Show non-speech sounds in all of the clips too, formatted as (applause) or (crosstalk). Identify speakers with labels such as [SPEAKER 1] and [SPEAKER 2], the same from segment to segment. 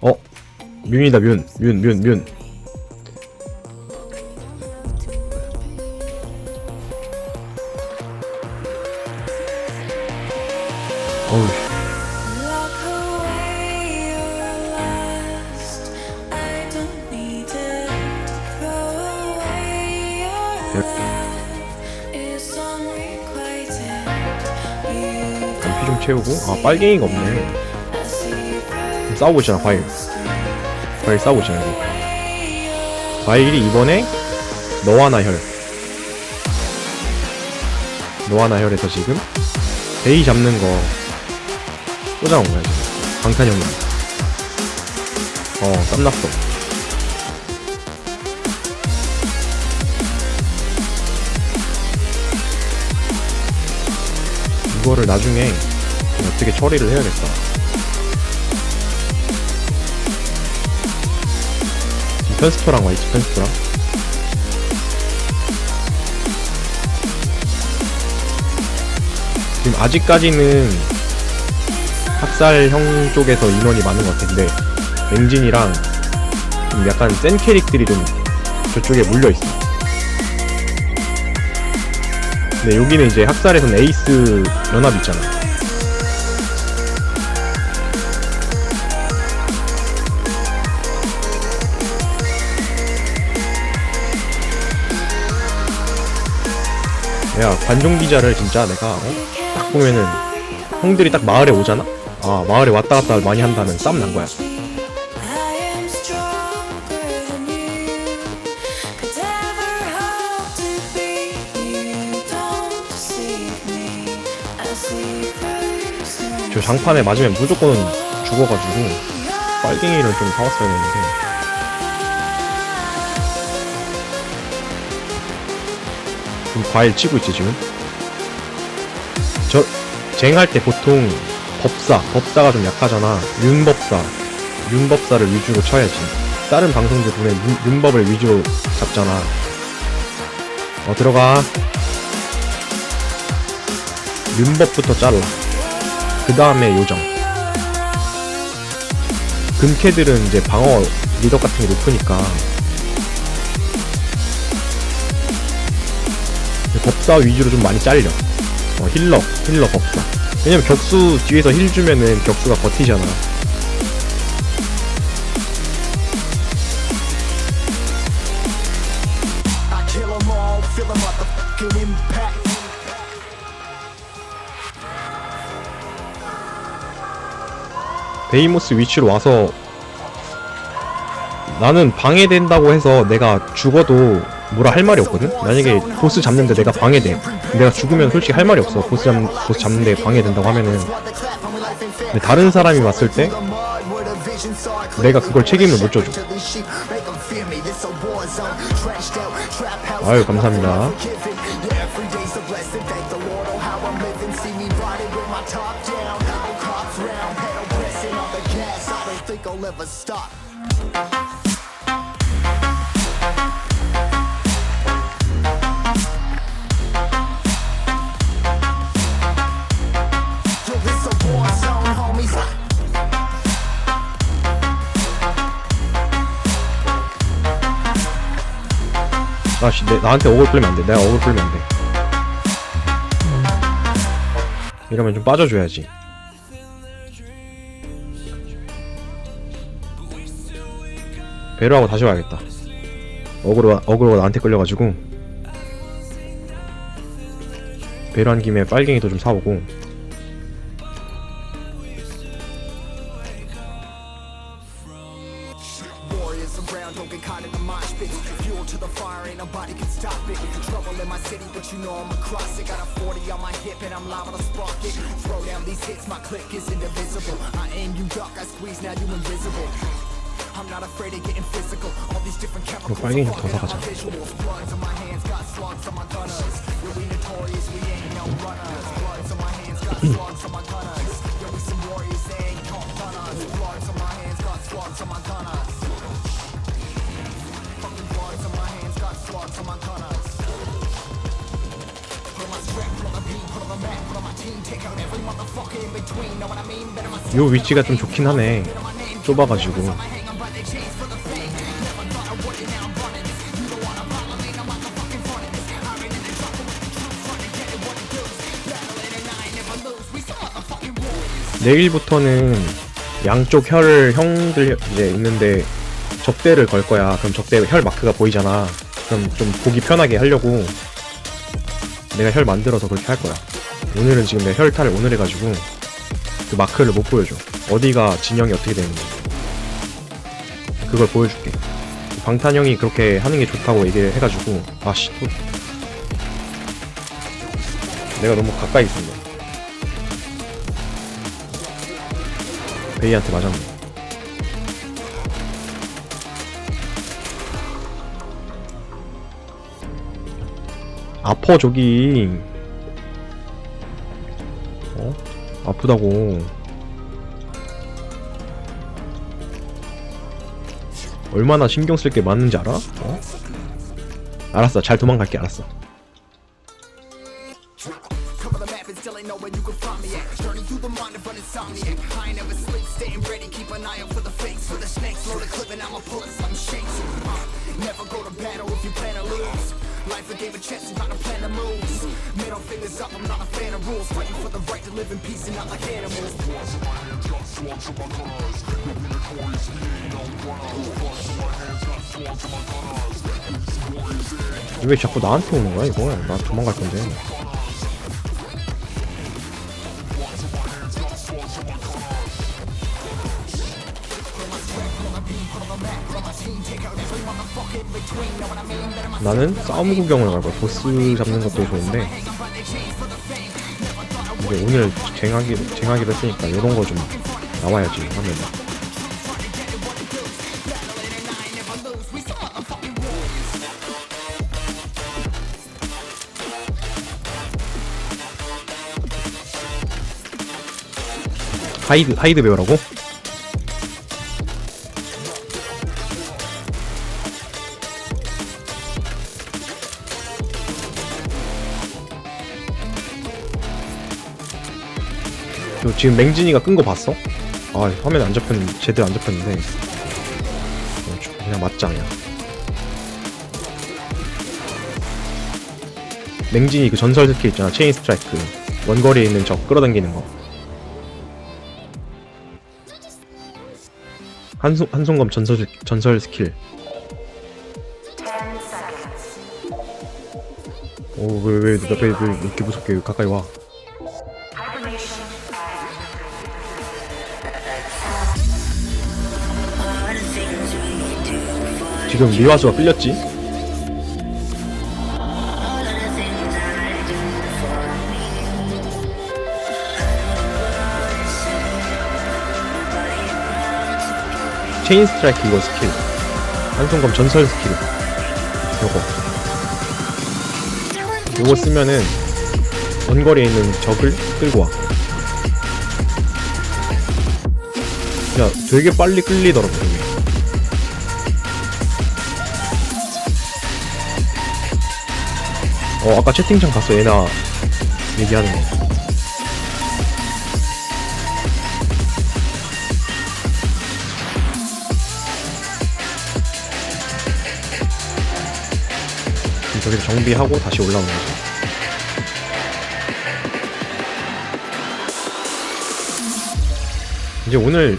[SPEAKER 1] 어? 뮨이다 뮨뮨뮨뮨 피 좀 채우고. 아 빨갱이가 없네. 그럼 있잖아 과일. 과일 있잖아 이거. 과일이 이번에 너와 나 혈. 너와 나 혈에서 지금 베이 잡는 거 꽂아온 거야 지금. 방탄 형님. 어 땀났어. 이거를 나중에 어떻게 처리를 해야겠다 디펜스토랑 와있지 디펜스토랑? 지금 아직까지는 학살 형 쪽에서 인원이 많은 것 같은데 맹진이랑 좀 약간 센 캐릭들이 좀 저쪽에 물려있어. 근데 여기는 이제 학살에선 에이스 연합 있잖아 야 관종 기자를 진짜 내가 어? 딱 보면은 형들이 딱 마을에 오잖아? 아 마을에 왔다 갔다 많이 한다는 쌈 난 거야 저 장판에 맞으면 무조건 죽어가지고 빨갱이를 좀 사왔어야 되는데 지금 과일 치고 있지 지금? 저 쟁할 때 보통 법사 법사가 좀 약하잖아. 윤법사. 윤법사를 위주로 쳐야지. 다른 방송들 보면 윤, 윤법을 위주로 잡잖아. 어 들어가. 윤법부터 잘라 그 다음에 요정. 금캐들은 이제 방어 리더 같은 게 높으니까. 법사 위주로 좀 많이 잘려. 어, 힐러, 힐러 법사. 왜냐면 격수 뒤에서 힐 주면은 격수가 버티잖아. 베이모스 위치로 와서 나는 방해된다고 해서 내가 죽어도 뭐라 할 말이 없거든? 만약에 보스 잡는데 내가 방해돼. 내가 죽으면 솔직히 할 말이 없어. 보스, 잡, 보스 잡는데 방해된다고 하면은. 근데 다른 사람이 왔을 때 내가 그걸 책임을 못 져줘. 아유, 감사합니다. 아씨, 내, 나한테 억울 끌면 안 돼. 내가 억울 끌면 안 돼. 이러면 좀 빠져줘야지. 배려하고 다시 와야겠다. 억울로, 억울로 나한테 끌려가지고. 배려한 김에 빨갱이도 좀 사오고.
[SPEAKER 2] boss don't get caught in the mosh pit. Fuel to the fire, ain't nobody can stop it. Trouble in my city, but you know I'm across it. Got a 40 on my hip and I'm liable to spark it. Throw down these hits, my click is indivisible. I aim, you duck, I squeeze, now you invisible. I'm not afraid of getting physical. All these different chemicals are fucking up my visuals. Bloods on my hands, got slugs on my gunners. Notorious, we ain't no runners. Bloods on my hands, got slugs on my gunners. Yeah, we (clears throat) some warriors.
[SPEAKER 1] 요 위치가 좀 좋긴 하네 좁아가지고 내일부터는 양쪽 혈 형들 이제 있는데 적대를 걸 거야. 그럼 적대 혈 마크가 보이잖아. 그럼 좀 보기 편하게 하려고 내가 혈 만들어서 그렇게 할 거야. 오늘은 지금 내가 혈탈을 오늘 해가지고 그 마크를 못 보여줘. 어디가 진영이 어떻게 되는지. 그걸 보여줄게. 방탄형이 그렇게 하는 게 좋다고 얘기를 해가지고 아씨 또 내가 너무 가까이 있었네. 베이한테 맞았네. 아퍼 저기. 아프다고. 얼마나 신경 쓸 게 많은지 알아? 어? 알았어, 잘 도망갈게, 알았어.
[SPEAKER 2] Life a game of chess, you gotta plan the moves. Middle fingers up, I'm not a fan of rules. Fighting for the right to live in peace and not like animals.
[SPEAKER 1] 왜 자꾸 나한테 오는 거야, 이거? 나 도망갈 건데. 나는 싸움 구경을 갈 거야. 보스 잡는 것도 좋은데. 이제 오늘 쟁하기, 쟁하기로 했으니까 이런 거 좀 나와야지, 하면. 하이드, 하이드 배우라고? 저 지금 맹진이가 끈 거 봤어? 아 화면 안 잡혔는데 제대로 안 잡혔는데. 어, 저 그냥 맞짱이야 맹진이 그 전설 스킬 있잖아 체인 스트라이크. 원거리에 있는 적 끌어당기는 거. 한손 한손검 전설 스- 전설 스킬. 오왜왜 왜 왜, 왜, 왜 이렇게 무섭게 가까이 와 지금 미화수가 끌렸지? 체인 스트라이크 이거 스킬 한손검 전설 스킬 요거 요거 쓰면은 원거리에 있는 적을 끌고 와. 야, 되게 빨리 끌리더라고, 되게. 어, 아까 채팅창 봤어, 얘나 얘기하는 거. 저기서 정비하고 다시 올라오는 거지. 이제 오늘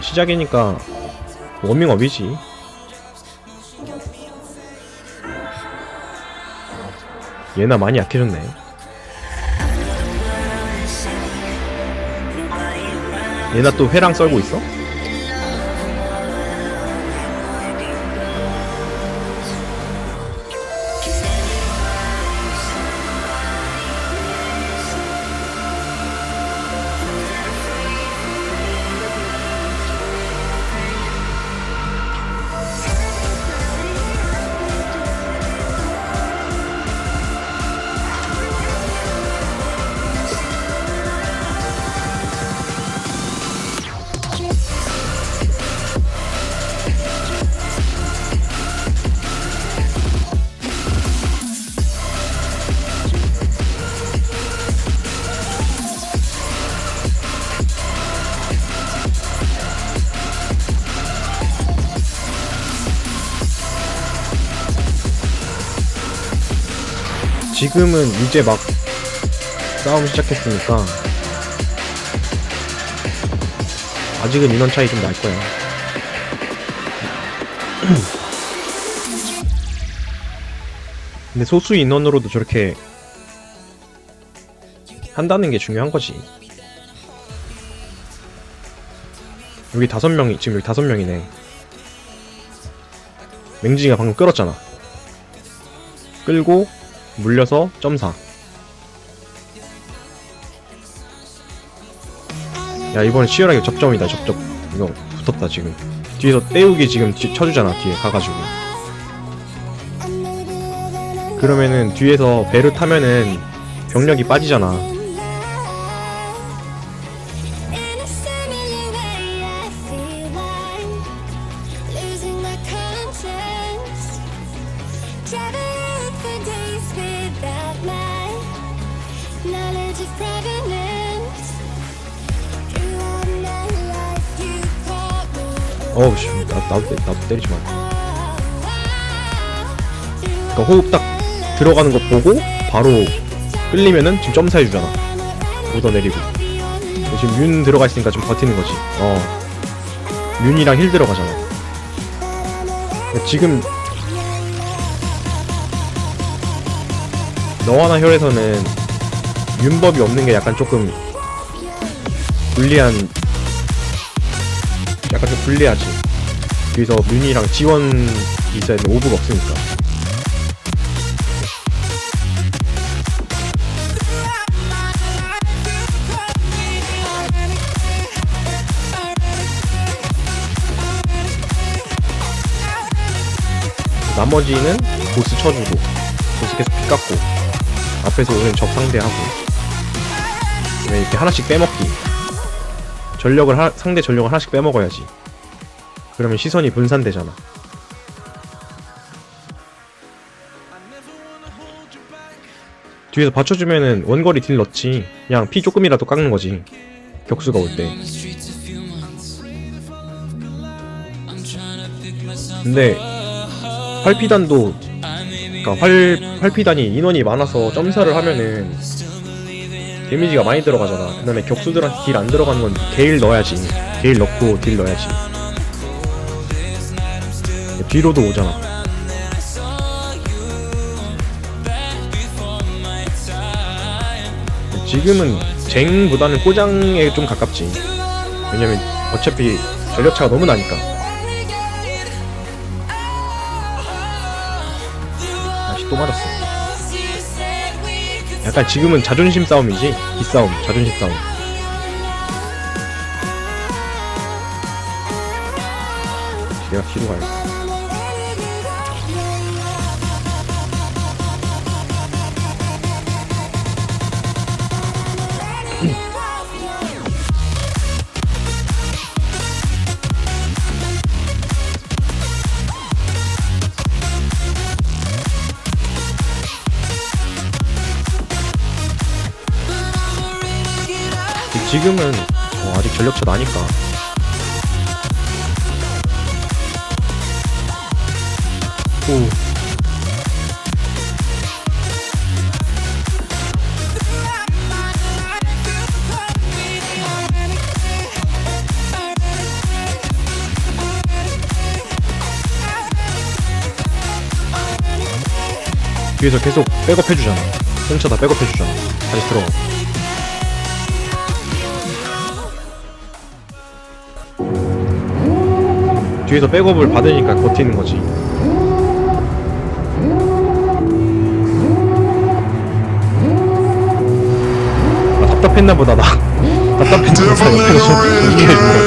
[SPEAKER 1] 시작이니까 워밍업이지. 얘나 많이 약해졌네. 얘나 또 회랑 썰고 있어? 지금은 이제 막 싸움 시작했으니까 아직은 인원 차이 좀 날 거야. (clears throat) 근데 소수 인원으로도 저렇게 한다는 게 중요한 거지. 여기 다섯 명이 지금 여기 다섯 명이네. 맹진이가 방금 끌었잖아. 끌고 물려서 점사. 야 이번엔 치열하게 접점이다 접점. 이거 붙었다 지금. 뒤에서 떼우기 지금 뒤, 쳐주잖아 뒤에 가가지고. 그러면은 뒤에서 배를 타면은 병력이 빠지잖아. 어우 씨, 나, 나도, 때- 나도 때리지 마. 그러니까 호흡 딱 들어가는 거 보고 바로 끌리면은 지금 점사해 주잖아. 오더 내리고. 지금 윤 들어가 있으니까 좀 버티는 거지. 어. 윤이랑 힐 들어가잖아. 지금 너와나 혈에서는 윤법이 없는 게 약간 조금 불리한 좀 불리하지. 여기서 윤이랑 지원 있어야 되는 오브가 없으니까. 나머지는 보스 쳐주고 보스 계속 피 깎고 앞에서 오는 적 상대하고 이렇게 하나씩 빼먹기 전력을 하- 상대 전력을 하나씩 빼먹어야지. 그러면 시선이 분산되잖아. 뒤에서 받쳐주면은 원거리 딜 넣지. 그냥 피 조금이라도 깎는 거지. 격수가 올 때. 근데 활피단도 그러니까 활 활피단이 인원이 많아서 점사를 하면은 데미지가 많이 들어가잖아. 그 다음에 격수들한테 딜 안 들어가는 건 게일 넣어야지. 게일 넣고 딜 넣어야지. 뒤로도 오잖아. 지금은 쟁보다는 꼬장에 좀 가깝지. 왜냐면 어차피 전력차가 너무 나니까. 다시 또 맞았어. 약간 지금은 자존심 싸움이지? 기싸움 자존심 싸움. 내가 뒤로 가야겠다 지금은 어, 아직 전력차 나니까. 오. 뒤에서 계속 백업 해주잖아. 혼자 다 백업 해주잖아. 다시 들어가 뒤에서 백업을 받으니까 버티는 거지. 아, 답답했나 보다 나. (laughs) 답답했나 보다